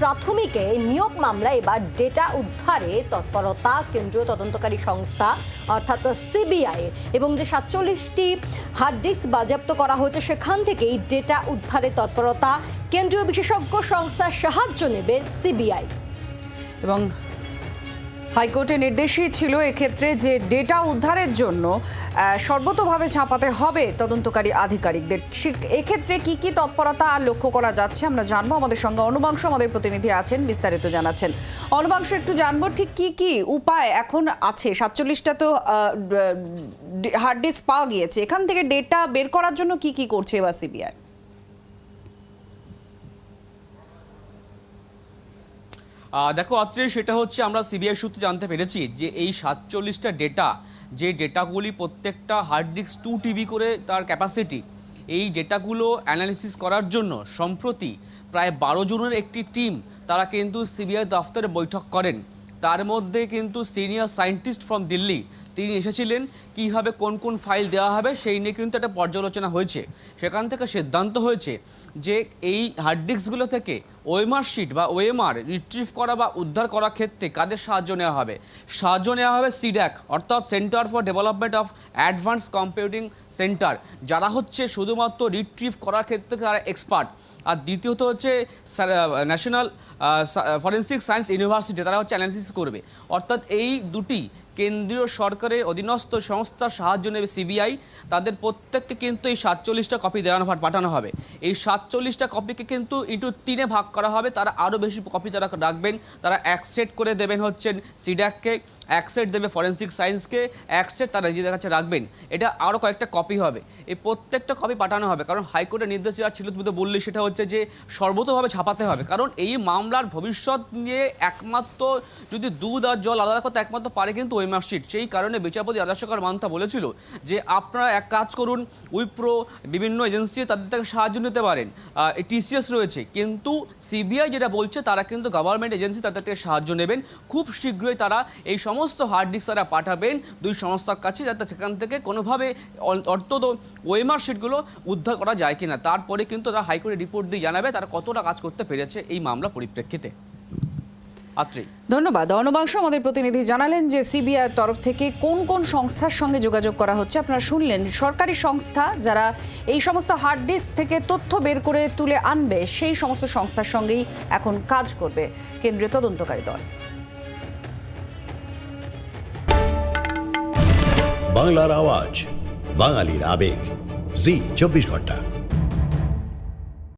প্রাথমিকে নিয়োগ মামলা এবার ডেটা উদ্ধারে তৎপরতা কেন্দ্রীয় তদন্তকারী সংস্থা, অর্থাৎ সিবিআই, এবং যে সাতচল্লিশটি হার্ড ডিস্ক বাজেয়াপ্ত করা হয়েছে, সেখান থেকেই ডেটা উদ্ধারে তৎপরতা কেন্দ্রীয় বিশেষজ্ঞ সংস্থার সাহায্য নেবে সিবিআই। এবং হাইকোর্টের নির্দেশই ছিল এক্ষেত্রে যে ডেটা উদ্ধারের জন্য সর্বতোভাবে ছাপাতে হবে তদন্তকারী আধিকারিকদের। এক্ষেত্রে কি কি তৎপরতা আর লক্ষ্য করা যাচ্ছে আমরা জানব। আমাদের সঙ্গে অনুবাংশ আমাদের প্রতিনিধি আছেন, বিস্তারিত জানাচ্ছেন। অনুবাংশ, একটু জানব ঠিক কি কি উপায় এখন আছে। সাতচল্লিশটা তো হার্ড ডিস্ক পাওয়া গিয়েছে। এখান থেকে ডেটা বের করার জন্য কি কি করছে এবার সিবিআই? দেখো অত্রে, সেটা হচ্ছে আমরা সিবিআই সূত্রে জানতে পেরেছি যে এই সাতচল্লিশটা ডেটা যে ডেটাগুলি প্রত্যেকটা হার্ড ডিস্ক টু টিবি করে তার ক্যাপাসিটি এই ডেটাগুলো অ্যানালিসিস করার জন্য সম্প্রতি প্রায় বারো জনের একটি টিম তারা কিন্তু সিবিআই দফতরে বৈঠক করেন। তার মধ্যে কিন্তু সিনিয়র সায়েন্টিস্ট ফ্রম দিল্লি তিনি এসেছিলেন, কীভাবে কোন কোন ফাইল দেওয়া হবে সেই নিয়ে কিন্তু একটা পর্যালোচনা হয়েছে। সেখান থেকে সিদ্ধান্ত হয়েছে যে এই হার্ড ডিস্কগুলো থেকে ওএমআর শিট বা ওএমআর রিট্রিভ করা বা উদ্ধার করার ক্ষেত্রে কাদের সাহায্য নেওয়া হবে? সাহায্য নেওয়া হবে সিড্যাক অর্থাৎ centre for development of advance computing centre, যারা হচ্ছে শুধুমাত্র রিট্রিভ করার ক্ষেত্রে তারা এক্সপার্ট আর দ্বিতীয়ত হচ্ছে ন্যাশনাল ফরেন্সিক সায়েন্স ইউনিভার্সিটি তারা হচ্ছে অ্যানালিসিস করবে। অর্থাৎ এই দুটি কেন্দ্রীয় সরকারের অধীনস্থ সংস্থার সাহায্য নেবে সিবিআই। তাদের প্রত্যেককে কিন্তু এই সাতচল্লিশটা কপি দেওয়ানো পাঠানো হবে। এই সাতচল্লিশটা কপিকে কিন্তু ইন্টু তিনে ভাগ করা হবে। তারা আরও বেশি কপি তারা রাখবেন। তারা এক সেট করে দেবেন হচ্ছেন সিডাককে, এক সেট দেবে ফরেন্সিক সায়েন্সকে এক সেট তারা নিজেদের কাছে রাখবেন। এটা আরও কয়েকটা কপি হবে। এই প্রত্যেকটা কপি পাঠানো হবে। কারণ হাইকোর্টের নির্দেশ যা ছিল তুমি তো বললে সেটা হচ্ছে যে সর্বতভাবে ছাপাতে হবে। কারণ এই মামলার ভবিষ্যৎ নিয়ে একমাত্র যদি দুধ আর জল আলাদা করতে একমাত্র পারে কিন্তু ওই মার্কশিট। সেই কারণে বিচারপতি রাজাশেখর মান্তা বলেছিল যে, আপনারা এক কাজ করুন, উইপ্রো বিভিন্ন এজেন্সি তাদের থেকে সাহায্য নিতে পারেন। টিসিএস রয়েছে। কিন্তু সিবিআই যেটা বলছে, তারা কিন্তু গভর্নমেন্ট এজেন্সি তাদের থেকে সাহায্য নেবেন। খুব শীঘ্রই তারা এই সমস্ত হার্ড ডিস্ক তারা পাঠাবেন দুই সংস্থার কাছে, যাতে সেখান থেকে কোনোভাবে অন্তত ওয়েমার শিটগুলো উদ্ধার করা যায় কিনা। তারপরে কিন্তু তারা হাইকোর্টে রিপোর্ট দিয়ে জানাবে তারা কতটা কাজ করতে পেরেছে এই মামলা পরিপ্রেক্ষিতে। আত্রেই ধন্যবাদ। অনবাংশ আমাদের প্রতিনিধি জানালেন যে সিবিআই তরফ থেকে কোন কোন সংস্থার সঙ্গে যোগাযোগ করা হচ্ছে। আপনারা শুনলেন সরকারি সংস্থা যারা এই সমস্ত হার্ড ডিস্ক থেকে তথ্য বের করে তুলে আনবে সেই সমস্ত সংস্থার সঙ্গেই এখন কাজ করবে কেন্দ্রীয় তদন্তকারী দল। বাংলার আওয়াজ বাঙালির আবেগ। জি চব্বিশ ঘণ্টা।